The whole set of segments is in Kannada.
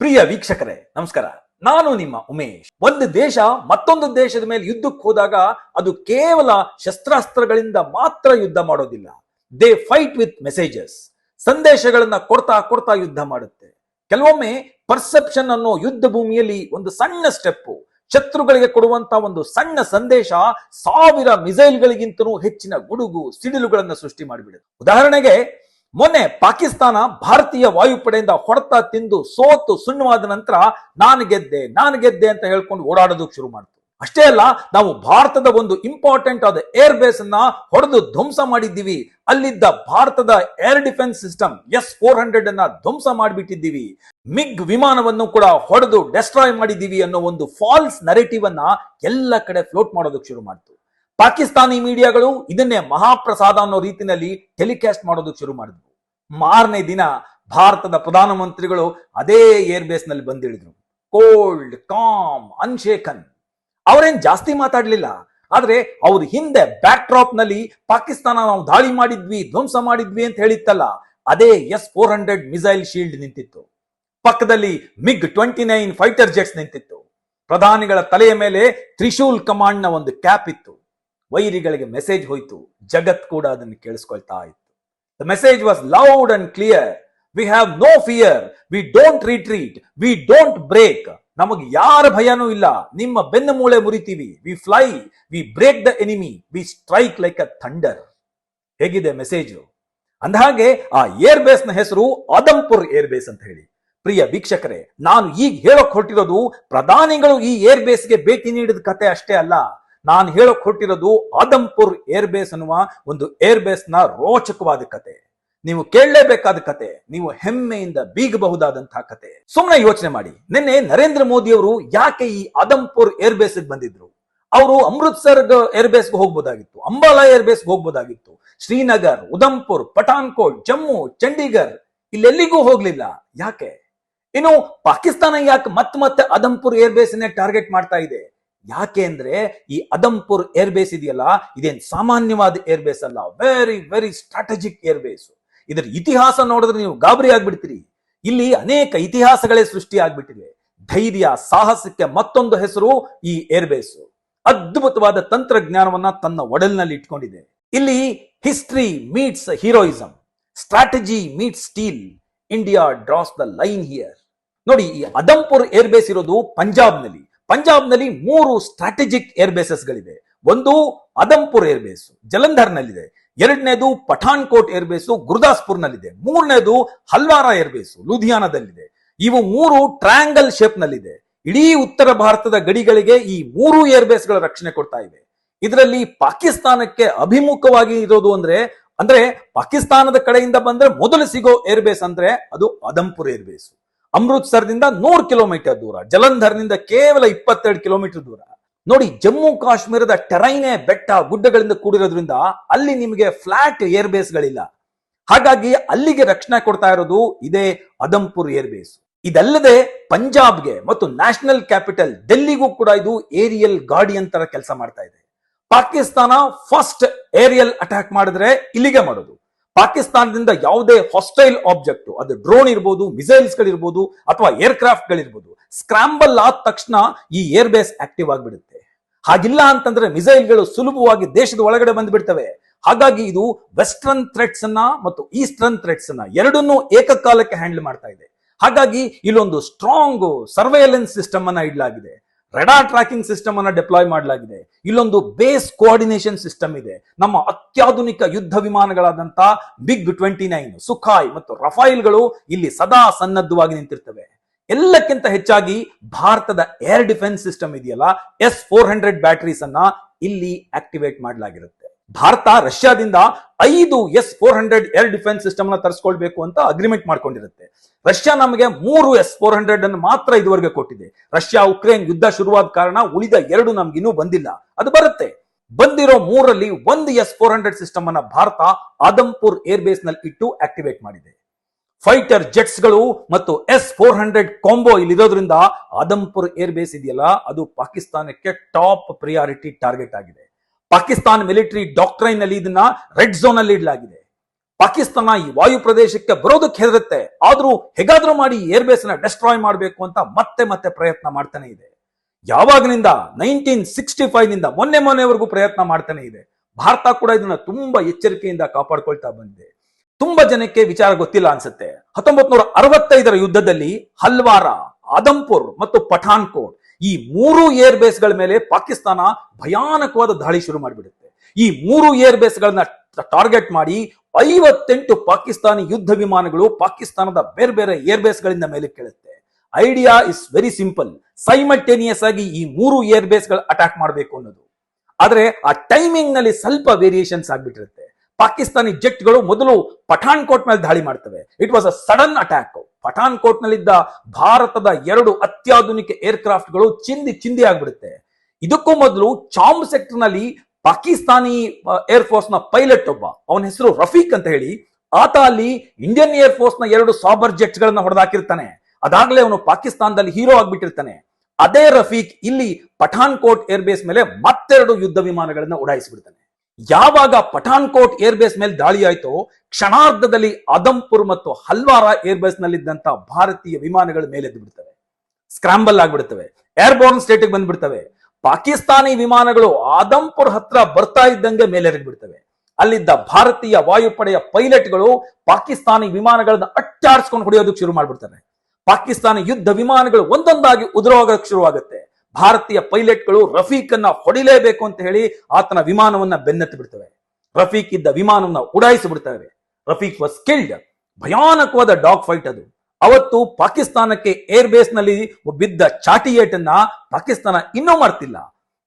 ಪ್ರಿಯ ವೀಕ್ಷಕರೇ, ನಮಸ್ಕಾರ. ನಾನು ನಿಮ್ಮ ಉಮೇಶ್. ಒಂದು ದೇಶ ಮತ್ತೊಂದು ದೇಶದ ಮೇಲೆ ಯುದ್ಧಕ್ಕೆ ಹೋದಾಗ ಅದು ಕೇವಲ ಶಸ್ತ್ರಾಸ್ತ್ರಗಳಿಂದ ಮಾತ್ರ ಯುದ್ಧ ಮಾಡೋದಿಲ್ಲ. ದೇ ಫೈಟ್ ವಿತ್ ಮೆಸೇಜಸ್ ಸಂದೇಶಗಳನ್ನ ಕೊಡ್ತಾ ಕೊಡ್ತಾ ಯುದ್ಧ ಮಾಡುತ್ತೆ. ಕೆಲವೊಮ್ಮೆ ಪರ್ಸೆಪ್ಷನ್ ಅನ್ನೋ ಯುದ್ಧ ಭೂಮಿಯಲ್ಲಿ ಒಂದು ಸಣ್ಣ ಸ್ಟೆಪ್ ಶತ್ರುಗಳಿಗೆ ಕೊಡುವಂತ ಒಂದು ಸಣ್ಣ ಸಂದೇಶ ಸಾವಿರ ಮಿಸೈಲ್ಗಳಿಗಿಂತಲೂ ಹೆಚ್ಚಿನ ಗುಡುಗು, ಸಿಡಿಲುಗಳನ್ನು ಸೃಷ್ಟಿ ಮಾಡಿಬಿಡುತ್ತೆ. ಉದಾಹರಣೆಗೆ ಮೊನ್ನೆ ಪಾಕಿಸ್ತಾನ ಭಾರತೀಯ ವಾಯುಪಡೆಯಿಂದ ಹೊಡೆತ ತಿಂದು ಸೋತು ಸುಣ್ಣವಾದ ನಂತರ ನಾನು ಗೆದ್ದೆ ನಾನು ಗೆದ್ದೆ ಅಂತ ಹೇಳ್ಕೊಂಡು ಓಡಾಡೋದಕ್ಕೆ ಶುರು ಮಾಡಿತು. ಅಷ್ಟೇ ಅಲ್ಲ, ನಾವು ಭಾರತದ ಒಂದು ಇಂಪಾರ್ಟೆಂಟ್ ಆದ ಏರ್ ಬೇಸ್ ಅನ್ನ ಹೊಡೆದು ಧ್ವಂಸ ಮಾಡಿದ್ದೀವಿ. ಅಲ್ಲಿದ್ದ ಭಾರತದ air defence system S four hundred ಅನ್ನ ಧ್ವಂಸ ಮಾಡಿಬಿಟ್ಟಿದ್ದೀವಿ. ಮಿಗ್ ವಿಮಾನವನ್ನು ಕೂಡ ಹೊಡೆದು ಡೆಸ್ಟ್ರಾಯ್ ಮಾಡಿದ್ದೀವಿ ಅನ್ನೋ ಒಂದು ಫಾಲ್ಸ್ ನರೇಟಿವ್ ಅನ್ನ ಎಲ್ಲ ಕಡೆ ಫ್ಲೋಟ್ ಮಾಡೋದಕ್ಕೆ ಶುರು ಮಾಡ್ತು. ಪಾಕಿಸ್ತಾನಿ ಮೀಡಿಯಾಗಳು ಇದನ್ನೇ ಮಹಾಪ್ರಸಾದ ಅನ್ನೋ ರೀತಿಯಲ್ಲಿ ಟೆಲಿಕಾಸ್ಟ್ ಮಾಡೋದಕ್ಕೆ ಶುರು ಮಾಡಿದ್ರು. ಮಾರನೇ ದಿನ ಭಾರತದ ಪ್ರಧಾನಮಂತ್ರಿಗಳು ಅದೇ ಏರ್ ಬೇಸ್ನಲ್ಲಿ ಬಂದಿಳಿದ್ರು. ಕೋಲ್ಡ್ ಕಾಮ್ ಅನ್ಶೇಖನ್ ಅವರೇನ್ ಜಾಸ್ತಿ ಮಾತಾಡ್ಲಿಲ್ಲ. ಆದ್ರೆ ಅವ್ರ ಹಿಂದೆ ಬ್ಯಾಕ್ ಡ್ರಾಪ್ನಲ್ಲಿ ಪಾಕಿಸ್ತಾನ ನಾವು ದಾಳಿ ಮಾಡಿದ್ವಿ, ಧ್ವಂಸ ಮಾಡಿದ್ವಿ ಅಂತ ಹೇಳಿತ್ತಲ್ಲ, ಅದೇ S four hundred missile shield ನಿಂತಿತ್ತು. ಪಕ್ಕದಲ್ಲಿ MiG twenty nine fighter jets ನಿಂತಿತ್ತು. ಪ್ರಧಾನಿಗಳ ತಲೆಯ ಮೇಲೆ ತ್ರಿಶೂಲ್ ಕಮಾಂಡ್ನ ಒಂದು ಕ್ಯಾಪ್ ಇತ್ತು. ವೈರಿಗಳಿಗೆ ಮೆಸೇಜ್ ಹೋಯ್ತು, ಜಗತ್ ಕೂಡ ಅದನ್ನು ಕೇಳಿಸ್ಕೊಳ್ತಾ ಇತ್ತು. The message was loud and clear we have no fear we don't retreat we don't break ನಮಗೆ ಯಾರ ಭಯನೂ ಇಲ್ಲ. ನಿಮ್ಮ ಬೆನ್ನು ಮೂಳೆ ಮುರಿತೀವಿ. We fly we break the enemy we strike like a thunder ಹೇಗಿದೆ ಮೆಸೇಜ್ ಅಂದಹಾಗೆ, ಆ ಏರ್ ಬೇಸ್ನ ಹೆಸರು ಆದಂಪುರ್ ಏರ್ ಬೇಸ್ ಅಂತ ಹೇಳಿ. ಪ್ರಿಯ ವೀಕ್ಷಕರೇ, ನಾನು ಈಗ ಹೇಳಕ್ ಹೊರಟಿರೋದು ಪ್ರಧಾನಿಗಳು ಈ ಏರ್ ಬೇಸ್ಗೆ ಭೇಟಿ ನೀಡಿದ ಕತೆ ಅಷ್ಟೇ ಅಲ್ಲ. ನಾನು ಹೇಳಕ್ ಹೊರಟಿರೋದು ಆದಂಪುರ್ ಏರ್ ಬೇಸ್ ಅನ್ನುವ ಒಂದು ಏರ್ ಬೇಸ್ನ ರೋಚಕವಾದ ಕತೆ. ನೀವು ಕೇಳಲೇಬೇಕಾದ ಕತೆ, ನೀವು ಹೆಮ್ಮೆಯಿಂದ ಬೀಗಬಹುದಾದಂತಹ ಕತೆ. ಸುಮ್ಮನೆ ಯೋಚನೆ ಮಾಡಿ. ನಿನ್ನೆ ನರೇಂದ್ರ ಮೋದಿ ಅವರು ಯಾಕೆ ಈ ಆದಂಪುರ್ ಏರ್ ಬೇಸ್ ಬಂದಿದ್ರು? ಅವರು ಅಮೃತ್ಸರ್ ಏರ್ ಬೇಸ್ಗೆ ಹೋಗ್ಬೋದಾಗಿತ್ತು, ಅಂಬಾಲಾ ಏರ್ ಬೇಸ್ಗೆ ಹೋಗ್ಬೋದಾಗಿತ್ತು. ಶ್ರೀನಗರ್ ಉದಂಪುರ್ ಪಠಾನ್ಕೋಟ್ ಜಮ್ಮು, ಚಂಡೀಗರ್ ಇಲ್ಲೆಲ್ಲಿಗೂ ಹೋಗ್ಲಿಲ್ಲ. ಯಾಕೆ? ಇನ್ನು ಪಾಕಿಸ್ತಾನ ಯಾಕೆ ಮತ್ತೆ ಮತ್ತೆ ಅದಂಪುರ್ ಏರ್ ಬೇಸ್ ಟಾರ್ಗೆಟ್ ಮಾಡ್ತಾ ಇದೆ? ಯಾಕೆ ಅಂದ್ರೆ ಈ ಅದಂಪುರ್ ಏರ್ ಬೇಸ್ ಇದೆಯಲ್ಲ, ಇದೇನ್ ಸಾಮಾನ್ಯವಾದ ಏರ್ ಬೇಸ್ ಅಲ್ಲ very very strategic air base ಇದರ ಇತಿಹಾಸ ನೋಡಿದ್ರೆ ನೀವು ಗಾಬರಿ ಆಗ್ಬಿಡ್ತೀರಿ. ಇಲ್ಲಿ ಅನೇಕ ಇತಿಹಾಸಗಳೇ ಸೃಷ್ಟಿ ಆಗ್ಬಿಟ್ಟಿದೆ ಧೈರ್ಯ, ಸಾಹಸಕ್ಕೆ ಮತ್ತೊಂದು ಹೆಸರು ಈ ಏರ್ ಬೇಸ್ ಅದ್ಭುತವಾದ ತಂತ್ರಜ್ಞಾನವನ್ನ ತನ್ನ ಒಡಲಿನಲ್ಲಿ ಇಟ್ಕೊಂಡಿದೆ. ಇಲ್ಲಿ history meets heroism strategy meets steel India draws the line here ನೋಡಿ, ಈ ಅದಂಪುರ್ ಏರ್ ಬೇಸ್ ಇರೋದು ಪಂಜಾಬ್ನಲ್ಲಿ. ಪಂಜಾಬ್ನಲ್ಲಿ ಮೂರು ಸ್ಟ್ರಾಟಜಿಕ್ ಏರ್ ಬೇಸಸ್ ಗಳಿವೆ. ಒಂದು ಅದಂಪುರ್ ಏರ್ ಬೇಸ್ ಜಲಂಧರ್ನಲ್ಲಿದೆ. ಎರಡನೇದು ಪಠಾನ್ಕೋಟ್ ಏರ್ ಬೇಸು ಗುರುದಾಸ್ಪುರ್ನಲ್ಲಿದೆ. ಮೂರನೇದು ಹಲ್ವಾರ ಏರ್ ಬೇಸು ಲುಧಿಯಾನದಲ್ಲಿದೆ. ಇವು ಮೂರು ಟ್ರಯಾಂಗಲ್ ಶೇಪ್ ನಲ್ಲಿದೆ. ಇಡೀ ಉತ್ತರ ಭಾರತದ ಗಡಿಗಳಿಗೆ ಈ ಮೂರು ಏರ್ ಬೇಸ್ಗಳ ರಕ್ಷಣೆ ಕೊಡ್ತಾ ಇವೆ. ಇದರಲ್ಲಿ ಪಾಕಿಸ್ತಾನಕ್ಕೆ ಅಭಿಮುಖವಾಗಿ ಇರೋದು ಅಂದ್ರೆ ಅಂದ್ರೆ ಪಾಕಿಸ್ತಾನದ ಕಡೆಯಿಂದ ಬಂದ್ರೆ ಮೊದಲು ಸಿಗೋ ಏರ್ ಬೇಸ್ ಅಂದ್ರೆ ಅದು ಅದಂಪುರ್ ಏರ್ ಬೇಸ್ ಅಮೃತ್ಸರ್ದಿಂದ ನೂರು ಕಿಲೋಮೀಟರ್ ದೂರ, ಜಲಂಧರ್ನಿಂದ ಕೇವಲ ಇಪ್ಪತ್ತೆರಡು ಕಿಲೋಮೀಟರ್ ದೂರ. ನೋಡಿ, ಜಮ್ಮು ಕಾಶ್ಮೀರದ ಟೆರೈನೇ ಬೆಟ್ಟ ಗುಡ್ಡಗಳಿಂದ ಕೂಡಿರೋದ್ರಿಂದ ಅಲ್ಲಿ ನಿಮಗೆ ಫ್ಲಾಟ್ ಏರ್ ಬೇಸ್ಗಳಿಲ್ಲ ಹಾಗಾಗಿ ಅಲ್ಲಿಗೆ ರಕ್ಷಣೆ ಕೊಡ್ತಾ ಇರೋದು ಇದೇ ಅದಂಪುರ್ ಏರ್ ಬೇಸ್ ಇದಲ್ಲದೆ ಪಂಜಾಬ್ಗೆ ಮತ್ತು ನ್ಯಾಷನಲ್ ಕ್ಯಾಪಿಟಲ್ ಡೆಲ್ಲಿಗೂ ಕೂಡ ಇದು ಏರಿಯಲ್ ಗಾರ್ಡಿಯನ್ ತರ ಕೆಲಸ ಮಾಡ್ತಾ ಇದೆ. ಪಾಕಿಸ್ತಾನ ಫಸ್ಟ್ ಏರಿಯಲ್ ಅಟ್ಯಾಕ್ ಮಾಡಿದ್ರೆ ಇಲ್ಲಿಗೆ ಮಾಡೋದು. ಪಾಕಿಸ್ತಾನದಿಂದ ಯಾವುದೇ ಹಾಸ್ಟೈಲ್ ಆಬ್ಜೆಕ್ಟ್ ಅದು ಡ್ರೋನ್ ಇರ್ಬೋದು ಮಿಸೈಲ್ಸ್ ಗಳಿರ್ಬೋದು, ಅಥವಾ ಏರ್ಕ್ರಾಫ್ಟ್ ಗಳಿರ್ಬೋದು ಸ್ಕ್ರಾಂಬಲ್ ಆದ ತಕ್ಷಣ ಈ ಏರ್ ಬೇಸ್ ಆಕ್ಟಿವ್ ಆಗಿಬಿಡುತ್ತೆ. ಹಾಗಿಲ್ಲ ಅಂತಂದ್ರೆ ಮಿಸೈಲ್ಗಳು ಸುಲಭವಾಗಿ ದೇಶದ ಒಳಗಡೆ ಬಂದ್ಬಿಡ್ತವೆ. ಹಾಗಾಗಿ ಇದು ವೆಸ್ಟರ್ನ್ ಥ್ರೆಟ್ಸ್ ಅನ್ನ ಮತ್ತು ಈಸ್ಟರ್ನ್ ಥ್ರೆಟ್ಸ್ ಅನ್ನ ಎರಡನ್ನೂ ಏಕಕಾಲಕ್ಕೆ ಹ್ಯಾಂಡಲ್ ಮಾಡ್ತಾ ಇದೆ. ಹಾಗಾಗಿ ಇಲ್ಲೊಂದು ಸ್ಟ್ರಾಂಗ್ ಸರ್ವೇಲೆನ್ಸ್ ಸಿಸ್ಟಮ್ ಅನ್ನ ಇಡಲಾಗಿದೆ. ರೆಡಾರ್ ಟ್ರ್ಯಾಕಿಂಗ್ ಸಿಸ್ಟಮ್ ಅನ್ನು ಡಿಪ್ಲಾಯ್ ಮಾಡಲಾಗಿದೆ. ಇಲ್ಲೊಂದು ಬೇಸ್ ಕೋಆರ್ಡಿನೇಷನ್ ಸಿಸ್ಟಮ್ ಇದೆ. ನಮ್ಮ ಅತ್ಯಾಧುನಿಕ ಯುದ್ಧ ವಿಮಾನಗಳಾದಂತ ಬಿಗ್ ಟ್ವೆಂಟಿ ನೈನ್ ಸುಖಾಯ್ ಮತ್ತು ರಫೈಲ್ಗಳು ಇಲ್ಲಿ ಸದಾ ಸನ್ನದ್ಧವಾಗಿ ನಿಂತಿರ್ತವೆ. ಎಲ್ಲಕ್ಕಿಂತ ಹೆಚ್ಚಾಗಿ ಭಾರತದ ಏರ್ ಡಿಫೆನ್ಸ್ ಸಿಸ್ಟಮ್ ಇದೆಯಲ್ಲ? ಎಸ್ ಫೋರ್ ಹಂಡ್ರೆಡ್ ಬ್ಯಾಟರೀಸ್ ಅನ್ನ ಇಲ್ಲಿ ಆಕ್ಟಿವೇಟ್ ಮಾಡಲಾಗಿರುತ್ತೆ. ಭಾರತ ರಷ್ಯಾದಿಂದ ಐದು S four hundred air defence ಸಿಸ್ಟಮ್ನ ತರಿಸ್ಕೊಳ್ಬೇಕು ಅಂತ ಅಗ್ರಿಮೆಂಟ್ ಮಾಡ್ಕೊಂಡಿರುತ್ತೆ. ರಷ್ಯಾ ನಮಗೆ ಮೂರು ಎಸ್ ಫೋರ್ ಹಂಡ್ರೆಡ್ ಅನ್ನು ಮಾತ್ರ ಇದುವರೆಗೆ ಕೊಟ್ಟಿದೆ. ರಷ್ಯಾ ಉಕ್ರೇನ್ ಯುದ್ಧ ಶುರುವಾದ ಕಾರಣ ಉಳಿದ ಎರಡು ನಮ್ಗಿನ್ನೂ ಬಂದಿಲ್ಲ. ಅದು ಬರುತ್ತೆ. ಬಂದಿರೋ ಮೂರಲ್ಲಿ ಒಂದು ಎಸ್ ಫೋರ್ ಹಂಡ್ರೆಡ್ ಸಿಸ್ಟಮ್ ಅನ್ನ ಭಾರತ ಆದಂಪುರ್ ಏರ್ ಬೇಸ್ನಲ್ಲಿ ಇಟ್ಟು ಆಕ್ಟಿವೇಟ್ ಮಾಡಿದೆ. ಫೈಟರ್ ಜೆಟ್ಸ್ಗಳು ಮತ್ತು ಎಸ್ ಫೋರ್ ಹಂಡ್ರೆಡ್ ಕಾಂಬೋ ಇಲ್ಲಿರೋದ್ರಿಂದ ಆದಂಪುರ್ ಏರ್ ಬೇಸ್ ಇದೆಯಲ್ಲ, ಅದು ಪಾಕಿಸ್ತಾನಕ್ಕೆ ಟಾಪ್ ಪ್ರಿಯಾರಿಟಿ ಟಾರ್ಗೆಟ್ ಆಗಿದೆ. ಪಾಕಿಸ್ತಾನ ಮಿಲಿಟರಿ ಡಾಕ್ಟ್ರೈನ್ ಅಲ್ಲಿ ಇದನ್ನ ರೆಡ್ ಝೋನ್ ಅಲ್ಲಿ ಇಡಲಾಗಿದೆ. ಪಾಕಿಸ್ತಾನ ಈ ವಾಯು ಪ್ರದೇಶಕ್ಕೆ ಬರೋದಕ್ಕೆ ಹೆದರುತ್ತೆ. ಆದ್ರೂ ಹೇಗಾದ್ರೂ ಮಾಡಿ ಏರ್ ಬೇಸ್ನ ಡೆಸ್ಟ್ರಾಯ್ ಮಾಡಬೇಕು ಅಂತ ಮತ್ತೆ ಮತ್ತೆ ಪ್ರಯತ್ನ ಮಾಡ್ತಾನೆ ಇದೆ. ಯಾವಾಗಲಿಂದ ನೈನ್ಟೀನ್ ಸಿಕ್ಸ್ಟಿ ಫೈವ್ನಿಂದ ಮೊನ್ನೆ ಮೊನ್ನೆವರೆಗೂ ಪ್ರಯತ್ನ ಮಾಡ್ತಾನೆ ಇದೆ. ಭಾರತ ಕೂಡ ಇದನ್ನ ತುಂಬಾ ಎಚ್ಚರಿಕೆಯಿಂದ ಕಾಪಾಡ್ಕೊಳ್ತಾ ಬಂದಿದೆ. ತುಂಬಾ ಜನಕ್ಕೆ ವಿಚಾರ ಗೊತ್ತಿಲ್ಲ ಅನ್ಸುತ್ತೆ. ಹತ್ತೊಂಬತ್ ನೂರ ಅರವತ್ತೈದರ ಯುದ್ಧದಲ್ಲಿ ಹಲ್ವಾರ ಆದಂಪುರ್ ಮತ್ತು ಪಠಾನ್ಕೋಟ್ ಈ ಮೂರು ಏರ್ ಬೇಸ್ಗಳ ಮೇಲೆ ಪಾಕಿಸ್ತಾನ ಭಯಾನಕವಾದ ದಾಳಿ ಶುರು ಮಾಡಿಬಿಡುತ್ತೆ. ಈ ಮೂರು ಏರ್ ಬೇಸ್ ಗಳನ್ನ ಟಾರ್ಗೆಟ್ ಮಾಡಿ ಐವತ್ತೆಂಟು ಪಾಕಿಸ್ತಾನಿ ಯುದ್ಧ ವಿಮಾನಗಳು ಪಾಕಿಸ್ತಾನದ ಬೇರೆ ಬೇರೆ ಏರ್ ಬೇಸ್ ಗಳಿಂದ ಮೇಲೆ ಕೇಳುತ್ತೆ. Idea is very simple. Simultaneous ಆಗಿ ಈ ಮೂರು ಏರ್ ಬೇಸ್ಗಳು ಅಟ್ಯಾಕ್ ಮಾಡಬೇಕು ಅನ್ನೋದು. ಆದರೆ ಆ ಟೈಮಿಂಗ್ನಲ್ಲಿ ಸ್ವಲ್ಪ ವೇರಿಯೇಷನ್ಸ್ ಆಗ್ಬಿಟ್ಟಿರುತ್ತೆ. ಪಾಕಿಸ್ತಾನಿ ಜೆಟ್ಗಳು ಮೊದಲು ಪಠಾನ್ಕೋಟ್ ಮೇಲೆ ದಾಳಿ ಮಾಡ್ತವೆ. It was a sudden attack Pathankot ನಲ್ಲಿದ್ದ ಭಾರತದ ಎರಡು ಅತ್ಯಾಧುನಿಕ ಏರ್ಗಳು ಚಿಂದಿ ಚಿಂದಿ ಆಗ್ಬಿಡುತ್ತೆ. ಇದಕ್ಕೂ ಮೊದಲು ಚಾಮ್ ಸೆಕ್ಟರ್ನಲ್ಲಿ ಪಾಕಿಸ್ತಾನಿ ಏರ್ ಫೋರ್ಸ್ನ ಪೈಲಟ್ ಒಬ್ಬ, ಅವನ ಹೆಸರು ರಫೀಕ್ ಅಂತ ಹೇಳಿ, ಆತ ಅಲ್ಲಿ ಇಂಡಿಯನ್ ಏರ್ ಫೋರ್ಸ್ನ ಎರಡು ಸಾಬರ್ ಜೆಟ್ ಗಳನ್ನ ಹೊಡೆದಾಕಿರ್ತಾನೆ. ಅದಾಗ್ಲೇ ಅವನು ಪಾಕಿಸ್ತಾನದಲ್ಲಿ ಹೀರೋ ಆಗ್ಬಿಟ್ಟಿರ್ತಾನೆ. ಅದೇ ರಫೀಕ್ ಇಲ್ಲಿ ಪಠಾನ್ಕೋಟ್ ಏರ್ ಬೇಸ್ ಮೇಲೆ ಮತ್ತೆರಡು ಯುದ್ಧ ವಿಮಾನಗಳನ್ನ ಉಡಾಯಿಸಿಬಿಡ್ತಾನೆ. ಯಾವಾಗ ಪಠಾನ್ಕೋಟ್ ಏರ್ ಬೇಸ್ ಮೇಲೆ ದಾಳಿ ಆಯ್ತೋ ಕ್ಷಣಾರ್ಧದಲ್ಲಿ ಅದಂಪುರ್ ಮತ್ತು ಹಲ್ವಾರ ಏರ್ ಬೇಸ್ ನಲ್ಲಿದ್ದಂತ ಭಾರತೀಯ ವಿಮಾನಗಳ ಮೇಲೆದ್ದು ಬಿಡ್ತವೆ ಸ್ಕ್ರಾಂಬಲ್ ಆಗ್ಬಿಡ್ತವೆ. ಏರ್ಬೋರ್ನ್ ಸ್ಟೇಟ್ಗೆ ಬಂದ್ಬಿಡ್ತವೆ. ಪಾಕಿಸ್ತಾನಿ ವಿಮಾನಗಳು ಆದಂಪುರ್ ಹತ್ರ ಬರ್ತಾ ಇದ್ದಂಗೆ ಮೇಲೆರಗಿ ಬಿಡ್ತವೆ ಅಲ್ಲಿದ್ದ ಭಾರತೀಯ ವಾಯುಪಡೆಯ ಪೈಲಟ್ಗಳು ಪಾಕಿಸ್ತಾನಿ ವಿಮಾನಗಳನ್ನ ಅಟ್ಟಾಡಿಸ್ಕೊಂಡು ಹೊಡೆಯೋದಕ್ಕೆ ಶುರು ಮಾಡ್ಬಿಡ್ತಾರೆ. ಪಾಕಿಸ್ತಾನಿ ಯುದ್ಧ ವಿಮಾನಗಳು ಒಂದೊಂದಾಗಿ ಉದುರೋಗಕ್ಕೆ ಶುರುವಾಗುತ್ತೆ. ಭಾರತೀಯ ಪೈಲಟ್ಗಳು ರಫೀಕ್ ಅನ್ನ ಹೊಡಿಲೇಬೇಕು ಅಂತ ಹೇಳಿ ಆತನ ವಿಮಾನವನ್ನ ಬೆನ್ನತ್ತಿ ಬಿಡ್ತವೆ. ರಫೀಕ್ ಇದ್ದ ವಿಮಾನವನ್ನ ಉಡಾಯಿಸಿ ಬಿಡ್ತವೆ. ರಫೀಕ್ ವಾಸ್ ಸ್ಕಿಲ್ಡ್ ಭಯಾನಕವಾದ ಡಾಗ್ ಫೈಟ್ ಅದು. ಅವತ್ತು ಪಾಕಿಸ್ತಾನಕ್ಕೆ ಏರ್ ಬೇಸ್ನಲ್ಲಿ ಬಿದ್ದ ಚಾಟಿಯೇಟ್ ಅನ್ನ ಪಾಕಿಸ್ತಾನ ಇನ್ನೂ ಮಾಡ್ತಿಲ್ಲ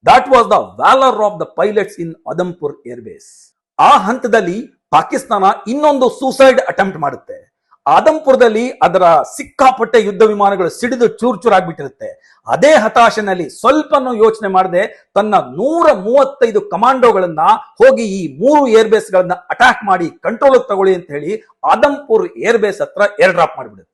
that was the valour of the pilots in Adampur air base ಆ ಹಂತದಲ್ಲಿ ಪಾಕಿಸ್ತಾನ ಇನ್ನೊಂದು ಸೂಸೈಡ್ ಅಟೆಂಪ್ಟ್ ಮಾಡುತ್ತೆ. ಆದಂಪುರದಲ್ಲಿ ಅದರ ಸಿಕ್ಕಾಪಟ್ಟೆ ಯುದ್ಧ ವಿಮಾನಗಳು ಸಿಡಿದು ಚೂರ್ ಚೂರಾಗ್ಬಿಟ್ಟಿರುತ್ತೆ ಅದೇ ಹತಾಶನಲ್ಲಿ ಸ್ವಲ್ಪನೂ ಯೋಚನೆ ಮಾಡದೆ ತನ್ನ ನೂರ ಮೂವತ್ತೈದು ಕಮಾಂಡೋಗಳನ್ನ ಹೋಗಿ ಈ ಮೂರು ಏರ್ ಬೇಸ್ ಗಳನ್ನ ಅಟ್ಯಾಕ್ ಮಾಡಿ ಕಂಟ್ರೋಲ್ ತಗೊಳ್ಳಿ ಅಂತ ಹೇಳಿ ಆದಂಪುರ್ ಏರ್ ಬೇಸ್ ಹತ್ರ ಏರ್ ಡ್ರಾಪ್ ಮಾಡಿಬಿಡುತ್ತೆ.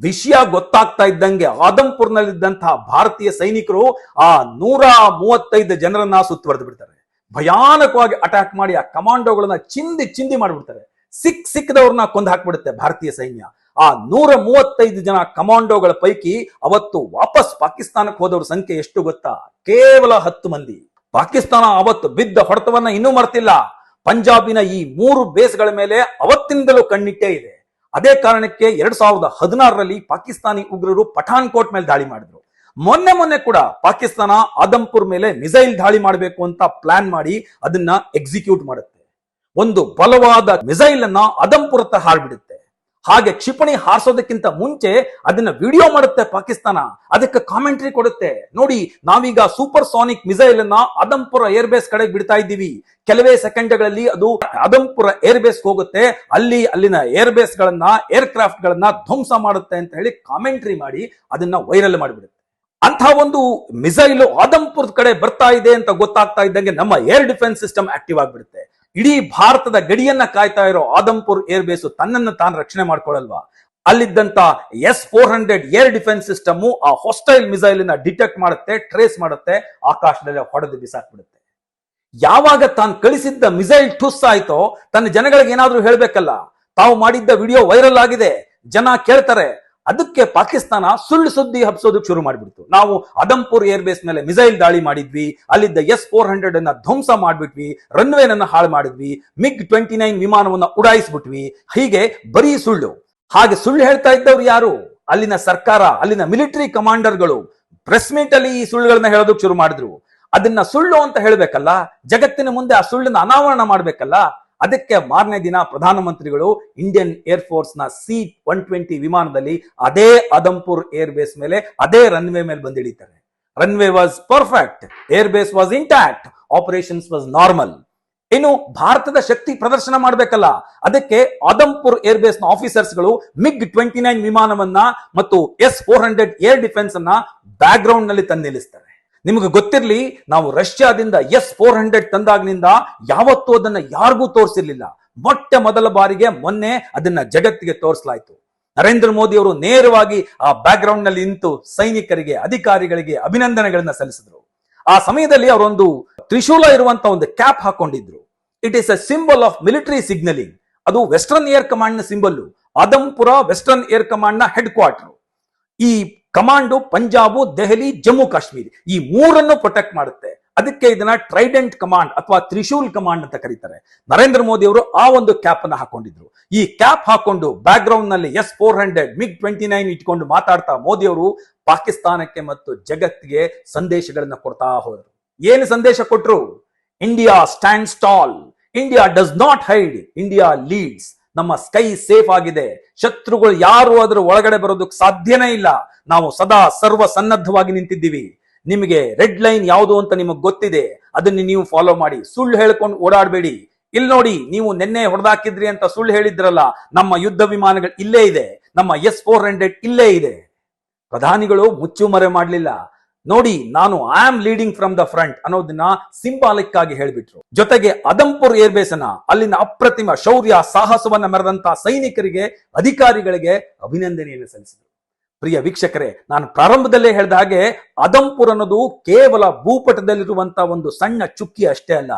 ವಿಷಯ ಗೊತ್ತಾಗ್ತಾ ಇದ್ದಂಗೆ ಆದಂಪುರ್ನಲ್ಲಿದ್ದಂತಹ ಭಾರತೀಯ ಸೈನಿಕರು ಆ ನೂರ ಮೂವತ್ತೈದು ಜನರನ್ನ ಸುತ್ತುವರೆದು ಬಿಡ್ತಾರೆ. ಭಯಾನಕವಾಗಿ ಅಟ್ಯಾಕ್ ಮಾಡಿ ಆ ಕಮಾಂಡೋಗಳನ್ನ ಚಿಂದಿ ಚಿಂದಿ ಮಾಡಿಬಿಡ್ತಾರೆ. ಸಿಕ್ ಸಿಕ್ಕದವ್ರನ್ನ ಕೊಂದು ಹಾಕ್ಬಿಡುತ್ತೆ ಭಾರತೀಯ ಸೈನ್ಯ. ಆ ನೂರ ಮೂವತ್ತೈದು ಜನ ಕಮಾಂಡೋಗಳ ಪೈಕಿ ಅವತ್ತು ವಾಪಸ್ ಪಾಕಿಸ್ತಾನಕ್ಕೆ ಹೋದವ್ರ ಸಂಖ್ಯೆ ಎಷ್ಟು ಗೊತ್ತಾ? ಕೇವಲ ಹತ್ತು ಮಂದಿ. ಪಾಕಿಸ್ತಾನ ಅವತ್ತು ಬಿದ್ದ ಹೊಡೆತವನ್ನ ಇನ್ನೂ ಮರ್ತಿಲ್ಲ. ಪಂಜಾಬಿನ ಈ ಮೂರು ಬೇಸ್ಗಳ ಮೇಲೆ ಅವತ್ತಿನಿಂದಲೂ ಕಣ್ಣಿಟ್ಟೇ ಇದೆ. ಅದೇ ಕಾರಣಕ್ಕೆ ಎರಡ್ ಸಾವಿರದ ಹದಿನಾರರಲ್ಲಿ ಪಾಕಿಸ್ತಾನಿ ಉಗ್ರರು ಪಠಾನ್ಕೋಟ್ ಮೇಲೆ ದಾಳಿ ಮಾಡಿದ್ರು. ಮೊನ್ನೆ ಮೊನ್ನೆ ಕೂಡ ಪಾಕಿಸ್ತಾನ ಆದಂಪುರ್ ಮೇಲೆ ಮಿಸೈಲ್ ದಾಳಿ ಮಾಡಬೇಕು ಅಂತ ಪ್ಲಾನ್ ಮಾಡಿ ಅದನ್ನ ಎಕ್ಸಿಕ್ಯೂಟ್ ಮಾಡುತ್ತೆ. ಒಂದು ಬಲವಾದ ಮಿಸೈಲ್ ಅನ್ನ ಅದಂಪುರತ್ತ ಹಾರ್ಬಿಡುತ್ತೆ ಹಾಗೆ ಕ್ಷಿಪಣಿ ಹಾರಿಸೋದಕ್ಕಿಂತ ಮುಂಚೆ ಅದನ್ನ ವಿಡಿಯೋ ಮಾಡುತ್ತೆ ಪಾಕಿಸ್ತಾನ. ಅದಕ್ಕೆ ಕಾಮೆಂಟ್ರಿ ಕೊಡುತ್ತೆ. ನೋಡಿ, ನಾವೀಗ ಸೂಪರ್ ಸಾನಿಕ್ ಮಿಸೈಲ್ ಅನ್ನ ಅದಂಪುರ ಏರ್ ಬೇಸ್ ಕಡೆ ಬಿಡ್ತಾ ಇದ್ದೀವಿ. ಕೆಲವೇ ಸೆಕೆಂಡ್ಗಳಲ್ಲಿ ಅದು ಅದಂಪುರ ಏರ್ ಬೇಸ್ ಹೋಗುತ್ತೆ. ಅಲ್ಲಿ ಅಲ್ಲಿನ ಏರ್ ಬೇಸ್ ಗಳನ್ನ ಏರ್ ಕ್ರಾಫ್ಟ್ ಗಳನ್ನ ಧ್ವಂಸ ಮಾಡುತ್ತೆ ಅಂತ ಹೇಳಿ ಕಾಮೆಂಟ್ರಿ ಮಾಡಿ ಅದನ್ನ ವೈರಲ್ ಮಾಡಿಬಿಡುತ್ತೆ. ಅಂತ ಒಂದು ಮಿಸೈಲ್ ಆದಂಪುರದ ಕಡೆ ಬರ್ತಾ ಇದೆ ಅಂತ ಗೊತ್ತಾಗ್ತಾ ಇದ್ದಂಗೆ ನಮ್ಮ ಏರ್ ಡಿಫೆನ್ಸ್ ಸಿಸ್ಟಮ್ ಆಕ್ಟಿವ್ ಆಗ್ಬಿಡುತ್ತೆ. ಇಡೀ ಭಾರತದ ಗಡಿಯನ್ನ ಕಾಯ್ತಾ ಇರೋ ಆದಂಪುರ್ ಏರ್ ಬೇಸ್ ತನ್ನನ್ನು ತಾನು ರಕ್ಷಣೆ ಮಾಡ್ಕೊಳ್ಳಲ್ವಾ ಅಲ್ಲಿದ್ದಂತ S four hundred air defence system ಆ ಹೊಸ್ಟೈಲ್ ಮಿಸೈಲ್ನ ಡಿಟೆಕ್ಟ್ ಮಾಡುತ್ತೆ, ಟ್ರೇಸ್ ಮಾಡುತ್ತೆ, ಆಕಾಶದಲ್ಲಿ ಹೊಡೆದು ಬಿಸಾಕ್ಬಿಡುತ್ತೆ. ಯಾವಾಗ ತಾನು ಕಳಿಸಿದ್ದ ಮಿಸೈಲ್ ಠುಸ್ ಆಯ್ತೋ, ತನ್ನ ಜನಗಳಿಗೆ ಏನಾದ್ರೂ ಹೇಳ್ಬೇಕಲ್ಲ? ತಾವು ಮಾಡಿದ್ದ ವಿಡಿಯೋ ವೈರಲ್ ಆಗಿದೆ. ಜನ ಕೇಳ್ತಾರೆ ಅದಕ್ಕೆ ಪಾಕಿಸ್ತಾನ ಸುಳ್ಳು ಸುದ್ದಿ ಹಬ್ಸೋದಕ್ಕೆ ಶುರು ಮಾಡಿಬಿಡ್ತು. ನಾವು ಅದಂಪುರ್ ಏರ್ ಬೇಸ್ ಮೇಲೆ ಮಿಸೈಲ್ ದಾಳಿ ಮಾಡಿದ್ವಿ, ಅಲ್ಲಿದ್ದ ಎಸ್ ಫೋರ್ ಹಂಡ್ರೆಡ್ ಅನ್ನ ಧ್ವಂಸ ಮಾಡಿಬಿಟ್ವಿ ರನ್ವೇನನ್ನ ಹಾಳು ಮಾಡಿದ್ವಿ ಮಿಗ್ ಟ್ವೆಂಟಿ ನೈನ್ ವಿಮಾನವನ್ನ ಉಡಾಯಿಸ್ಬಿಟ್ವಿ. ಹೀಗೆ ಬರೀ ಸುಳ್ಳು. ಹಾಗೆ ಸುಳ್ಳು ಹೇಳ್ತಾ ಇದ್ದವ್ರು ಯಾರು? ಅಲ್ಲಿನ ಸರ್ಕಾರ, ಅಲ್ಲಿನ ಮಿಲಿಟರಿ ಕಮಾಂಡರ್ಗಳು ಪ್ರೆಸ್ ಮೀಟ್ ಅಲ್ಲಿ ಈ ಸುಳ್ಳುಗಳನ್ನ ಹೇಳೋದಕ್ಕೆ ಶುರು ಮಾಡಿದ್ರು. ಅದನ್ನ ಸುಳ್ಳು ಅಂತ ಹೇಳಬೇಕಲ್ಲ? ಜಗತ್ತಿನ ಮುಂದೆ ಆ ಸುಳ್ಳನ್ನ ಅನಾವರಣ ಮಾಡ್ಬೇಕಲ್ಲ? ಅದಕ್ಕೆ ಮಾರನೇ ದಿನ ಪ್ರಧಾನಮಂತ್ರಿಗಳು ಇಂಡಿಯನ್ ಏರ್ ಫೋರ್ಸ್ನ ಸಿ ಒನ್ ಟ್ವೆಂಟಿ ವಿಮಾನದಲ್ಲಿ ಅದೇ ಅದಂಪುರ್ ಏರ್ ಬೇಸ್ ಮೇಲೆ, ಅದೇ ರನ್ವೇ ಮೇಲೆ ಬಂದಿಳಿತಾರೆ. Runway was perfect air base was intact operations was normal ಇನ್ನು ಭಾರತದ ಶಕ್ತಿ ಪ್ರದರ್ಶನ ಮಾಡಬೇಕಲ್ಲ. ಅದಕ್ಕೆ ಆದಂಪುರ್ ಏರ್ ಬೇಸ್ನ ಆಫೀಸರ್ಸ್ಗಳು ಮಿಗ್ ಟ್ವೆಂಟಿ ನೈನ್ ವಿಮಾನವನ್ನ ಮತ್ತು S four hundred air defence ಅನ್ನ ಬ್ಯಾಕ್ ಗ್ರೌಂಡ್ನಲ್ಲಿ ತಂದು ನಿಲ್ಲಿಸ್ತಾರೆ ನಿಮಗೆ ಗೊತ್ತಿರಲಿ, ನಾವು ರಷ್ಯಾದಿಂದ ಎಸ್ ಫೋರ್ ಹಂಡ್ರೆಡ್ ತಂದಾಗಿನಿಂದ ಯಾವತ್ತೂ ಅದನ್ನ ಯಾರಿಗೂ ತೋರಿಸಿರ್ಲಿಲ್ಲ. ಮೊಟ್ಟ ಮೊದಲ ಬಾರಿಗೆ ಮೊನ್ನೆ ಅದನ್ನ ಜಗತ್ತಿಗೆ ತೋರಿಸಲಾಯಿತು. ನರೇಂದ್ರ ಮೋದಿ ಅವರು ನೇರವಾಗಿ ಆ ಬ್ಯಾಕ್ ಗ್ರೌಂಡ್ನಲ್ಲಿ ನಿಂತು ಸೈನಿಕರಿಗೆ, ಅಧಿಕಾರಿಗಳಿಗೆ ಅಭಿನಂದನೆಗಳನ್ನ ಸಲ್ಲಿಸಿದ್ರು. ಆ ಸಮಯದಲ್ಲಿ ಅವರೊಂದು ತ್ರಿಶೂಲ ಇರುವಂತ ಒಂದು cap ಹಾಕೊಂಡಿದ್ರು. It is a symbol of military signaling ಅದು ವೆಸ್ಟರ್ನ್ ಏರ್ ಕಮಾಂಡ್ನ ಸಿಂಬಲ್ ಆದಂಪುರ ವೆಸ್ಟರ್ನ್ ಏರ್ ಕಮಾಂಡ್ನ ಹೆಡ್ ಕ್ವಾರ್ಟರ್ ಈ ಕಮಾಂಡು ಪಂಜಾಬು, ದೆಹಲಿ, ಜಮ್ಮು, ಕಾಶ್ಮೀರ್ ಈ ಮೂರನ್ನು ಪ್ರೊಟೆಕ್ಟ್ ಮಾಡುತ್ತೆ. ಅದಕ್ಕೆ ಇದನ್ನ ಟ್ರೈಡೆಂಟ್ ಕಮಾಂಡ್ ಅಥವಾ ತ್ರಿಶೂಲ್ ಕಮಾಂಡ್ ಅಂತ ಕರೀತಾರೆ. ನರೇಂದ್ರ ಮೋದಿ ಅವರು ಆ ಒಂದು ಕ್ಯಾಪ್ ಅನ್ನ ಹಾಕೊಂಡಿದ್ರು. ಈ ಕ್ಯಾಪ್ ಹಾಕೊಂಡು back ಗ್ರೌಂಡ್ನಲ್ಲಿ S four hundred, MiG twenty nine ಇಟ್ಕೊಂಡು ಮಾತಾಡ್ತಾ ಮೋದಿ ಅವರು ಪಾಕಿಸ್ತಾನಕ್ಕೆ ಮತ್ತು ಜಗತ್ತಿಗೆ ಸಂದೇಶಗಳನ್ನ ಕೊಡ್ತಾ ಹೋದರು. ಏನು ಸಂದೇಶ ಕೊಟ್ರು? India stands tall India does not hide India leads ನಮ್ಮ ಸ್ಕೈ ಸೇಫ್ ಆಗಿದೆ. ಶತ್ರುಗಳು ಯಾರು ಅದರ ಒಳಗಡೆ ಬರೋದಕ್ಕೆ ಸಾಧ್ಯನೇ ಇಲ್ಲ. ನಾವು ಸದಾ ಸರ್ವ ಸನ್ನದ್ಧವಾಗಿ ನಿಂತಿದ್ದೀವಿ. ನಿಮಗೆ ರೆಡ್ ಲೈನ್ ಯಾವುದು ಅಂತ ನಿಮಗೆ ಗೊತ್ತಿದೆ. ಅದನ್ನ ನೀವು ಫಾಲೋ ಮಾಡಿ. ಸುಳ್ಳು ಹೇಳ್ಕೊಂಡು ಓಡಾಡಬೇಡಿ. ಇಲ್ಲಿ ನೋಡಿ, ನೀವು ನಿನ್ನೆ ಹೊಡೆದಾಕಿದ್ರಿ ಅಂತ ಸುಳ್ಳು ಹೇಳಿದ್ರಲ್ಲ, ನಮ್ಮ ಯುದ್ಧ ವಿಮಾನಗಳು ಇಲ್ಲೇ ಇದೆ. ನಮ್ಮ ಎಸ್ ಫೋರ್ ಹಂಡ್ರೆಡ್ ಇಲ್ಲೇ ಇದೆ. ಪ್ರಧಾನಿಗಳು ಮುಚ್ಚು ಮರೆ ಮಾಡಲಿಲ್ಲ. ನೋಡಿ, ನಾನು I am leading from the front ಅನ್ನೋದನ್ನ ಸಿಂಬಾಲಿಕ್ ಆಗಿ ಹೇಳ್ಬಿಟ್ರು. ಜೊತೆಗೆ ಅದಂಪುರ್ ಏರ್ಬೇಸ್ ಅನ್ನ, ಅಲ್ಲಿನ ಅಪ್ರತಿಮ ಶೌರ್ಯ, ಸಾಹಸವನ್ನ ಮೆರೆದಂತ ಸೈನಿಕರಿಗೆ, ಅಧಿಕಾರಿಗಳಿಗೆ ಅಭಿನಂದನೆಯನ್ನು ಸಲ್ಲಿಸಿದರು. ಪ್ರಿಯ ವೀಕ್ಷಕರೇ, ನಾನು ಪ್ರಾರಂಭದಲ್ಲೇ ಹೇಳಿದ ಹಾಗೆ ಅದಂಪುರ್ ಅನ್ನೋದು ಕೇವಲ ಭೂಪಟದಲ್ಲಿರುವಂತ ಒಂದು ಸಣ್ಣ ಚುಕ್ಕಿ ಅಷ್ಟೇ ಅಲ್ಲ,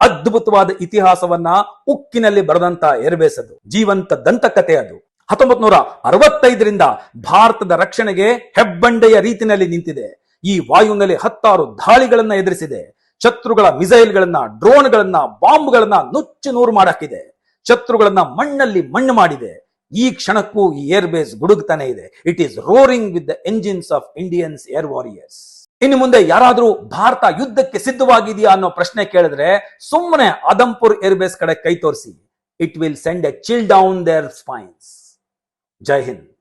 ಅದ್ಭುತವಾದ ಇತಿಹಾಸವನ್ನ ಉಕ್ಕಿನಲ್ಲಿ ಬರೆದಂತ ಏರ್ಬೇಸ್ ಅದು. ಜೀವಂತ ದಂತಕತೆ ಅದು. ಹತ್ತೊಂಬತ್ ನೂರ ಅರವತ್ತೈದರಿಂದ ಭಾರತದ ರಕ್ಷಣೆಗೆ ಹೆಬ್ಬಂಡೆಯ ರೀತಿಯಲ್ಲಿ ನಿಂತಿದೆ. ಈ ವಾಯುನೆಲೆ ಹತ್ತಾರು ದಾಳಿಗಳನ್ನ ಎದುರಿಸಿದೆ. ಶತ್ರುಗಳ ಮಿಸೈಲ್ಗಳನ್ನ, ಡ್ರೋನ್ಗಳನ್ನ, ಬಾಂಬ್ಗಳನ್ನ ನುಚ್ಚು ನೂರು ಮಾಡಾಕಿದೆ. ಶತ್ರುಗಳನ್ನ ಮಣ್ಣಲ್ಲಿ ಮಣ್ಣು ಮಾಡಿದೆ. ಈ ಕ್ಷಣಕ್ಕೂ ಈ ಏರ್ ಬೇಸ್ ಗುಡುಗ್ತಾನೆ ಇದೆ. It is roaring with the engines of Indians air warriors ಇನ್ನು ಮುಂದೆ ಯಾರಾದರೂ ಭಾರತ ಯುದ್ಧಕ್ಕೆ ಸಿದ್ಧವಾಗಿದೆಯಾ ಅನ್ನೋ ಪ್ರಶ್ನೆ ಕೇಳಿದ್ರೆ ಸುಮ್ಮನೆ ಅದಂಪುರ್ ಏರ್ಬೇಸ್ ಕಡೆ ಕೈ ತೋರಿಸಿ. It will send a chill down their spines Jai Hind.